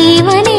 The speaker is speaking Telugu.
జీవన